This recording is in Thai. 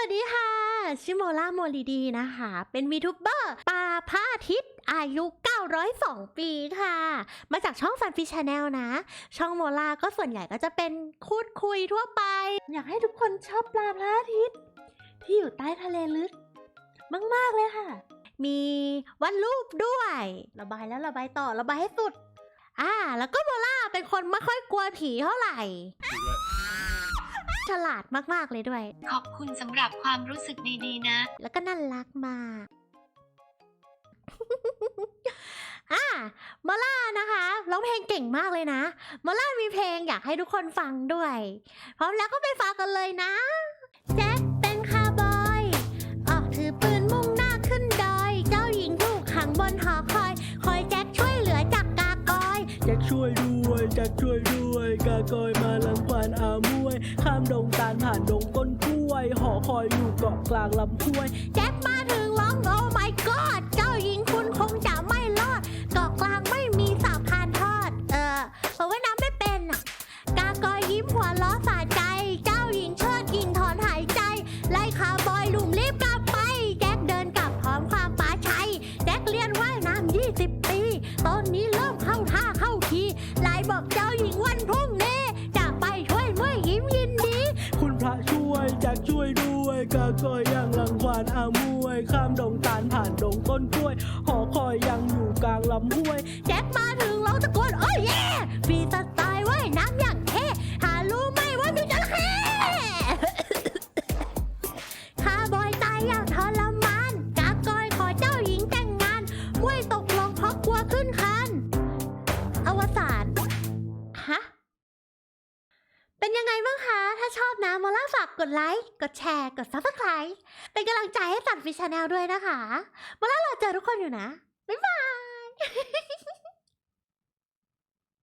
วัสดีค่ะชิโมล่าโมลีดีนะคะ เป็นวีทูบเบอร์ปลาพระอาทิตย์อายุ 902 ปีค่ะ มาจากช่องฟันฟิชแนลนะ ช่องโมล่าก็ส่วนใหญ่ก็จะเป็นคูดคุยทั่วไป อยากให้ทุกคนชอบปลาพระอาทิตย์ที่อยู่ใต้ทะเลลึก มาก ๆ เลยค่ะ มีวันรูปด้วย ระบายแล้วระบายต่อระบายให้สุด อ่า แล้วก็โมล่าเป็นคนไม่ค่อยกลัวผีเท่าไหร่ ฉลาดมากๆเลยด้วย ขอบคุณสำหรับความรู้สึกดีๆนะ แล้วก็น่ารักมาก อะมอล่านะคะร้องเพลงเก่งมากเลยนะมอล่ามีเพลงอยากให้ทุกคนฟังด้วย พร้อมแล้วก็ไปฟังกันเลยนะแจ็คเป็นคาร์บอย ออกถือปืนมุ่งหน้าขึ้นดอย เจ้าหญิงถูกขังบนห อยแจ็คช่วยด้วยแจ็คช่วยด้วยกากอยมาลังควานอามวย ข้ามดงตาลผ่านดงต้นกล้วย หอคอยอยู่เกาะกลางลำห้วย แจ็คมาถึงร้องโอ้ my god เจ้าหญิงคุณคงจะไม่รอด เกาะกลางไม่มีสาพานทอด เออเพราะว่าน้ำไม่เป็นอะกากอยยิ้มหัวล้อสาใจ เจ้าหญิงเชิดยิงถอนหายใจ ไล่คาบอยหลุมรีบกลับไป แจ็คเดินกลับพร้อมความปลาชัย แจ็คเรียนว่ายน้ำ20 ปี ตอนนี้ แจ็คช่วยด้วยกากอยยังลังควานอามวยข้ามดงตาลผ่านดงต้นกล้วย หอคอยยังอยู่กลางลำห้วย แจ็คมาถึงเราตะโกนโอ้ยแย่ฟรีสไตล์ว่ายน้ำอย่างเท่หารู้ไหมว่ามีจระเข้ข้าบอยตายอย่างทรมานกากอยขอเจ้าหญิงแต่งงานมวยตกลงเพราะกลัวขึ้นคัน อวสาน เป็นยังไงบ้างคะ ถ้าชอบนะมาล่าฝากกดไลค์ กดแชร์ กด subscribe เป็นกำลังใจให้ตัดฟิชแนลด้วยนะคะมาล่ารอเจอทุกคนอยู่นะ